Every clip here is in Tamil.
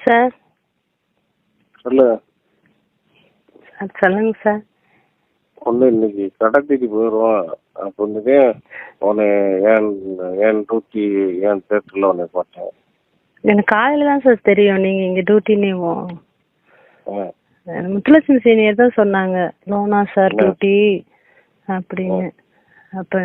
சார்? சொல்லு சார் சொல்லுங்க சார். ஒன்று இன்னைக்கு கடத்திட்டு போயிடுவோம். அப்போ வந்துட்டு உன்னை ஏன் ஏன் டூட்டி ஏன் தேட்டரில் உன்னை போட்டேன் எனக்கு காலையில் தான் சார் தெரியும். நீங்கள் இங்கே டியூட்டினேவும். முத்துலட்சுமி சீனியர் தான் சொன்னாங்க. லோனா சார் ஆ. டியூட்டி அப்படின்னு. அப்போ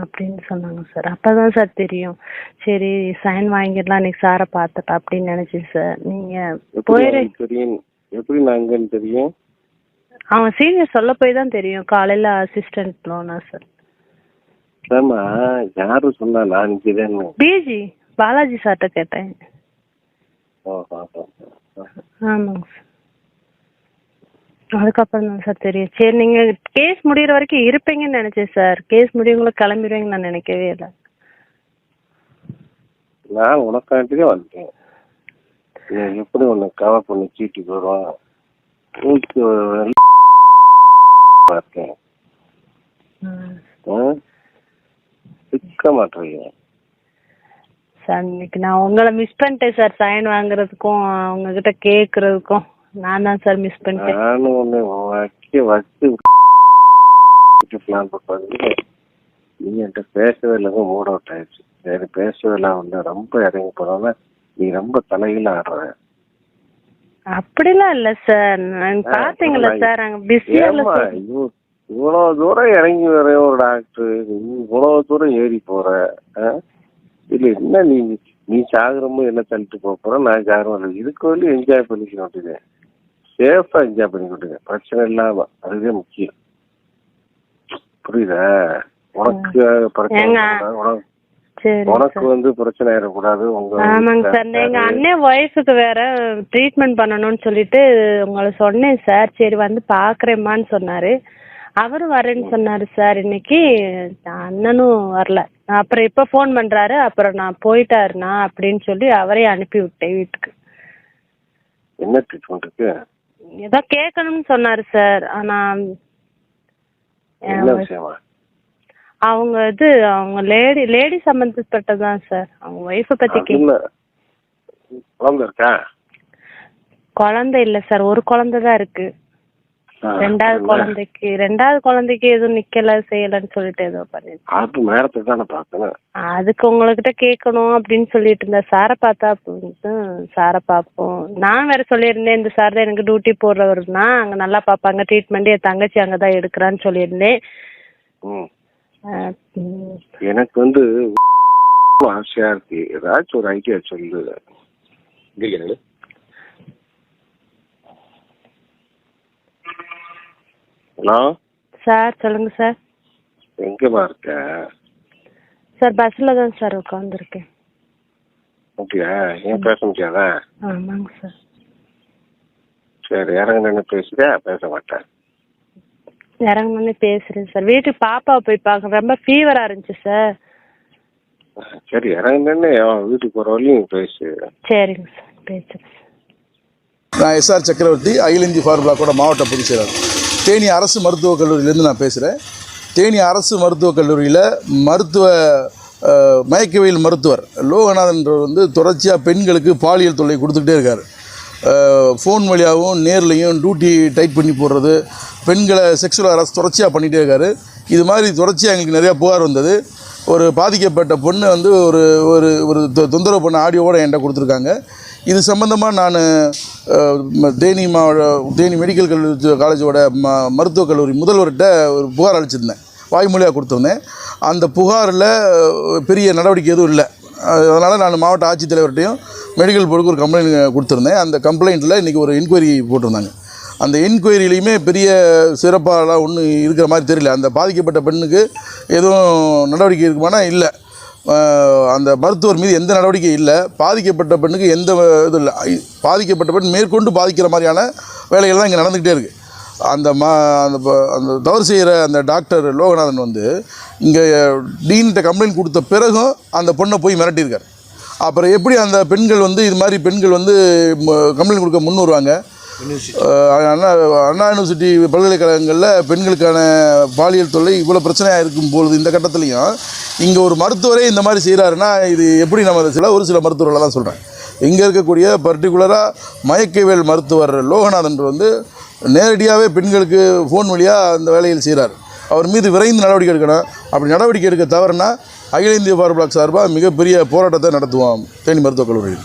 அப்படின்னு சொன்னாங்க சார் அப்போ தான் சார் தெரியும். சரி சைன் வாங்கிடலாம் இன்னைக்கு சாரை பார்த்துட்டா அப்படின்னு நினச்சேன் சார் எப்படி போயிரு. தெரியும் எப்படி நான் எங்கன்னு தெரியும்? அவன் சீனியர் சொல்ல போய் தான் தெரியும். காலையில் அசிஸ்டன்ட் லோனா சார் ஏமா யாரு சொன்னா நான் இங்கேதான்னு பிஜி பாலாஜி சார்கிட்ட கேட்டேன். ஆமாங்க சார் அதுக்கப்புறம் தான் சார் தெரியும். சரி நீங்க கேஸ் முடியிற வரைக்கும் இருப்பீங்கன்னு நினைச்சேன் சார். கேஸ் முடியவங்களும் கிளம்பிடுவீங்கன்னு நான் நினைக்கவே இல்லை. நான் உனக்காண்டியே வந்துட்டேன் நீ எப்படி உன்னை கவர் பண்ணி சீட்டு போயிடும் ஆ? சிக்க மாட்டேறீங்க சார் இன்னைக்கு நான் உங்களை மிஸ் பண்ணிட்டேன் சார். சைன் வாங்குறதுக்கும் உங்ககிட்ட கேட்கறதுக்கும். நான் தான் சார் மிஸ் பண்ணிட்டேன். நானும் உன்னை வைக்க வச்சு பிளான் போட்டு நீ என்கிட்ட பேசவே இல்லைங்க மூட் அவுட் ஆயிடுச்சு. சரி பேசவே இல்லை வந்து ரொம்ப இறங்கி போனோன்னா நீ ரொம்ப தலையில ஆடுற. அப்படிலாம் இல்ல சார் பாத்தீங்களா சார் அங்க பிஸியா இல்ல இவ்வளவு தூரம் இறங்கி வர ஒரு டாக்டர் இவ்வளவு தூரம் ஏறி போற? இல்ல என்ன நீ நீ சாகுறமோ என்ன தள்ளிட்டு போற? நான் சாகுறோம் இதுக்கு வந்து என்ஜாய் பண்ணிக்க மாட்டேங்க சேஃபா என்ஜாய் பண்ணி விட்டுங்க பிரச்சனை இல்லாம. அதுவே முக்கியம். புரியுதா? உனக்கு உனக்கு- வந்து பிரச்சனை ஆயிடக்கூடாது. உங்க ஆமாங்க சார். எங்க அண்ணன் ஒய்ஃபுக்கு வேற ட்ரீட்மெண்ட் பண்ணணும்னு சொல்லிட்டு உங்களை சொன்னேன் சார். சரி வந்து பாக்குறேம்மான்னு சொன்னாரு. அவரும் வரேன்னு சொன்னாரு சார். இன்னைக்கு அண்ணனும் வரல. அப்புறம் இப்ப ஃபோன் பண்றாரு. அப்புறம் நான் போயிட்டாருண்ணா அப்படின்னு சொல்லி அவரே அனுப்பி விட்டேன் வீட்டுக்கு. என்ன ட்ரீட்மெண்ட் இருக்கு? ஏதோ கேட்கணும்னு சொன்னாரு சார் ஆனா அவங்க இது அவங்க லேடி லேடி சம்பந்தப்பட்டதான் சார். அவங்க ஒய்ஃபை பத்தி குழந்தை இருக்கா? குழந்தை இல்ல சார் ஒரு குழந்தை தான் இருக்கு. ரெண்டாவது? குழந்தைக்கு ரெண்டாவது குழந்தைக்கு எதுவும் நிக்கல செய்யலன்னு சொல்லிட்டு ஏதோ பண்ணி அது நேரத்தை தானே பார்த்தேன். அதுக்கு உங்ககிட்ட கேட்கணும் அப்படின்னு சொல்லிட்டு இருந்தேன் சாரை பார்த்தா அப்படின்ட்டு சாரை பார்ப்போம். நான் வேற சொல்லியிருந்தேன் இந்த சார் தான் எனக்கு டியூட்டி போடுறவருனா அங்க நல்லா பார்ப்பாங்க ட்ரீட்மெண்ட் என் தங்கச்சி அங்கதான் எடுக்கிறான்னு சொல்லியிருந்தேன். எனக்கு வந்து ஆசையா இருக்கு. ஏதாச்சும் ஒரு ஐடியா சொல்லு. ஹலோ? சார் சொல்லுங்க சார். எங்கம்மா இருக்க? சார் பஸ்ல தான் சார் உட்காந்துருக்கேன் அப்படியா? ஏன் பேச முடியாதா? ஆமாங்க சார். சரி இறங்குன்னு பேசுறியா? பேச மாட்டேன். இறங்கணும்னு பேசுறேன் சார். வீட்டுக்கு பாப்பாவை போய் பார்க்க ரொம்ப ஃபீவரா இருந்துச்சு சார். சரி இறங்குன்னு வீட்டுக்கு போற வரையும் பேசு. சரிங்க சார் பேசுறேன். சார் நான் எஸ்ஆர் சக்கரவர்த்தி அகில இந்திய ஃபார் பிளாக்கோட மாவட்ட பொதுச் செயலாளர். தேனி அரசு மருத்துவக் கல்லூரியிலேருந்து நான் பேசுகிறேன் தேனி அரசு மருத்துவக் கல்லூரியில் மருத்துவ மயக்கவியல் மருத்துவர் லோகநாதன்றவர் வந்து தொடர்ச்சியாக பெண்களுக்கு பாலியல் தொல்லை கொடுத்துக்கிட்டே இருக்கார். ஃபோன் வழியாகவும் நேர்லையும் டியூட்டி டைட் பண்ணி போடுறது பெண்களை செக்ஷுவல் அரசு தொடர்ச்சியாக பண்ணிகிட்டே இருக்காரு. இது மாதிரி தொடர்ச்சியாக எங்களுக்கு நிறையா புகார் வந்தது. ஒரு பாதிக்கப்பட்ட பொண்ணு வந்து ஒரு ஒரு ஒரு தொ- தொந்தரவு பண்ண ஆடியோவோட என்கிட்ட கொடுத்துருக்காங்க. இது சம்மந்தமாக நான் தேனி மாவட்ட தேனி மெடிக்கல் கல்லூரி காலேஜோட ம மருத்துவக் கல்லூரி முதல்வர்கிட்ட ஒரு புகார் அளிச்சிருந்தேன். வாய்மொழியாக கொடுத்துருந்தேன் அந்த புகாரில் பெரிய நடவடிக்கை எதுவும் இல்லை. அதனால் நான் மாவட்ட ஆட்சித்தலைவர்கிட்டையும் மெடிக்கல் போர்டுக்கு ஒரு கம்ப்ளைண்ட் கொடுத்துருந்தேன். அந்த கம்ப்ளைண்ட்டில் இன்றைக்கி ஒரு என்கொயரி போட்டிருந்தாங்க. அந்த என்கொயரிலையுமே பெரிய சிறப்பாலாம் ஒன்றும் இருக்கிற மாதிரி தெரியல. அந்த பாதிக்கப்பட்ட பெண்ணுக்கு எதுவும் நடவடிக்கை இருக்குமானா இல்லை. அந்த மருத்துவர் மீது எந்த நடவடிக்கையும் இல்லை. பாதிக்கப்பட்ட பெண்ணுக்கு எந்த இது இல்லை. பாதிக்கப்பட்ட பெண் மேற்கொண்டு பாதிக்கிற மாதிரியான வேலைகள்லாம் இங்கே நடந்துக்கிட்டே இருக்குது அந்த மா அந்த அந்த தவறு செய்கிற அந்த டாக்டர் லோகநாதன் வந்து இங்கே டீன்கிட்ட கம்ப்ளைண்ட் கொடுத்த பிறகும் அந்த பொண்ணை போய் மிரட்டியிருக்கார். அப்புறம் எப்படி அந்த பெண்கள் வந்து இது மாதிரி பெண்கள் வந்து கம்ப்ளைண்ட் கொடுக்க முன் வருவாங்க? அண்ணா அண்ணா யூனிவர்சிட்டி பல்கலைக்கழகங்களில் பெண்களுக்கான பாலியல் தொல்லை இவ்வளோ பிரச்சனையாக இருக்கும் பொழுது இந்த கட்டத்துலையும் இங்கே ஒரு மருத்துவரே இந்த மாதிரி செய்கிறாருன்னா இது எப்படி நம்ம சில ஒரு சில மருத்துவர்களை தான் சொல்கிறேன் இங்கே இருக்கக்கூடிய பர்டிகுலராக மயக்கவியல் மருத்துவர் லோகநாதன் வந்து நேரடியாகவே பெண்களுக்கு ஃபோன் வழியாக அந்த வேலையில் செய்கிறார் அவர் மீது விரைந்து நடவடிக்கை எடுக்கணும். அப்படி நடவடிக்கை எடுக்க தவறுனா அகில இந்திய பார் பிளாக் சார்பாக மிகப்பெரிய போராட்டத்தை நடத்துவோம். தேனி மருத்துவக் கல்லூரியில்.